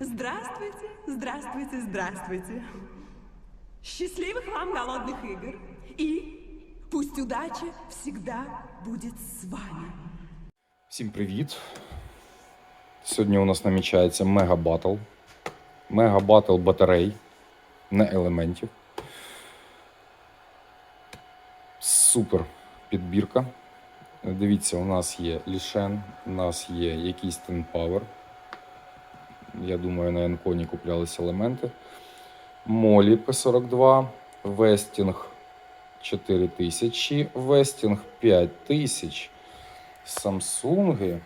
Здравствуйте, здравствуйте, здравствуйте. Счастливых вам голодных игр. И пусть удача всегда будет с вами. Всім привіт! Сьогодні у нас намічається мега батл. Мега батл батарей, не елементів. Супер підбірка. Дивіться, у нас є лішен, у нас є якийсь Power. Я думаю, на Енконі куплялись елементи. Молі P42, Вестінг 4000, Вестінг 5000. Samsung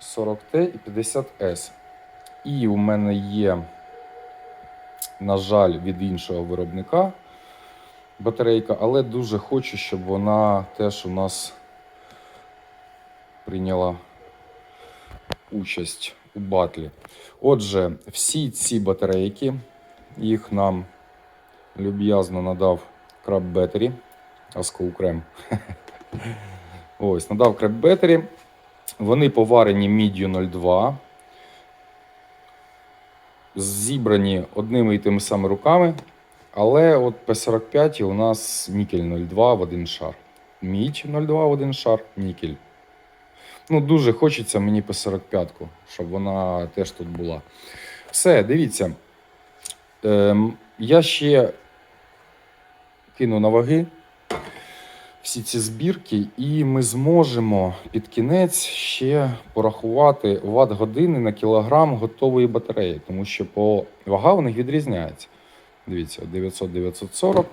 40T і 50S. І у мене є, на жаль, від іншого виробника батарейка, але дуже хочу, щоб вона теж у нас прийняла участь у батлі. Отже, всі ці батарейки, їх нам люб'язно надав Crab Battery, Аскоу Крем. Ось, надав Crab Battery. Вони поварені міддю 02. Зібрані одними і тими самими руками. Але от P45 у нас нікель 02 в один шар. Мідь 02 в один шар, нікель. Ну, дуже хочеться мені P45, щоб вона теж тут була. Все, дивіться. Ем, я ще кину на ваги всі ці збірки, і ми зможемо під кінець ще порахувати ват години на кілограм готової батареї, тому що по вага у них відрізняється. Дивіться, 900-940.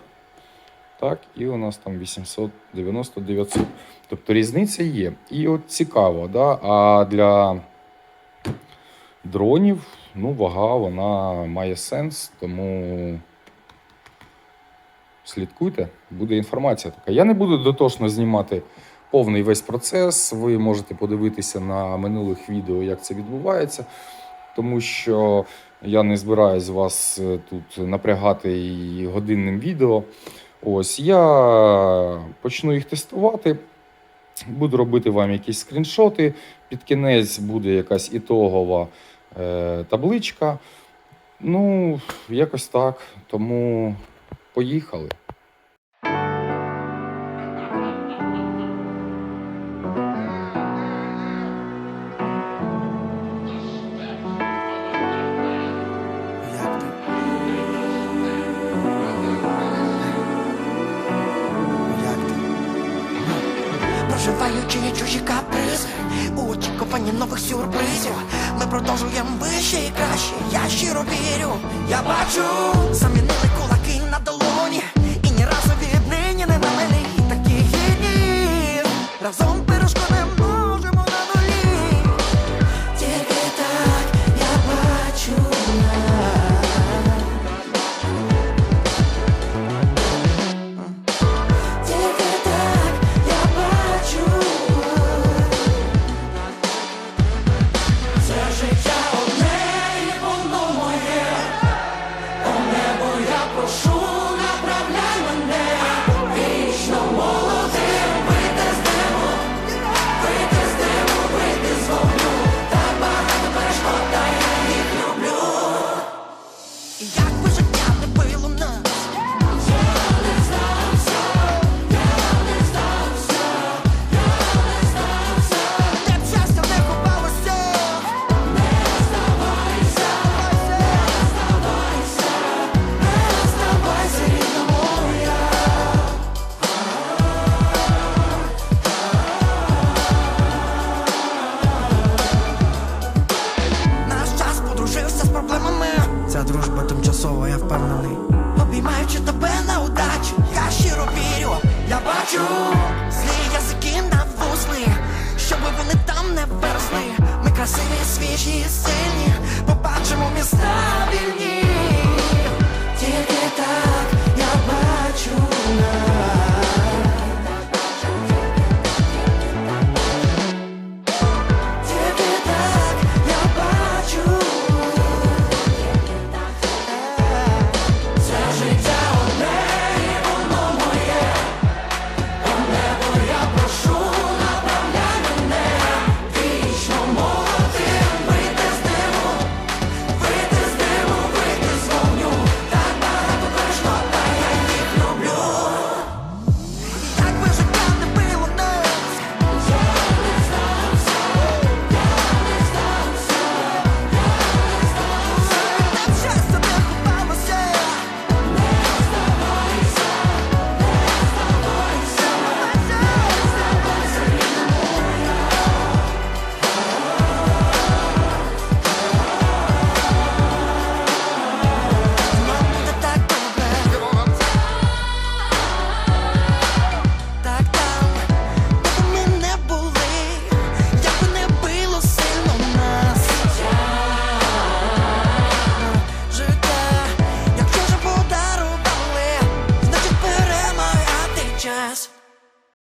Так, і у нас там 890-900. Тобто різниця є. І от цікаво, да? а для дронів ну, вага вона має сенс, тому слідкуйте, буде інформація така. Я не буду дотошно знімати повний весь процес. Ви можете подивитися на минулих відео, як це відбувається, тому що я не збираюсь вас е, тут напрягати і годинним відео. Ось я почну їх тестувати. Буду робити вам якісь скріншоти. Під кінець буде якась ітогова е, табличка. Ну, якось так. Тому поїхали. Очікуванні нових сюрпризів. Ми продовжуємо вище і краще. Я щиро вірю, я бачу, замінили кулаки на долоні, і ні разу віднині не на мені такі гідні. Разом дружба тимчасова, я впевнений. Обіймаючи тебе на удачу, я щиро вірю, я бачу злі язики на вузли, щоб вони там не верзли. Ми красиві, свіжі, сильні.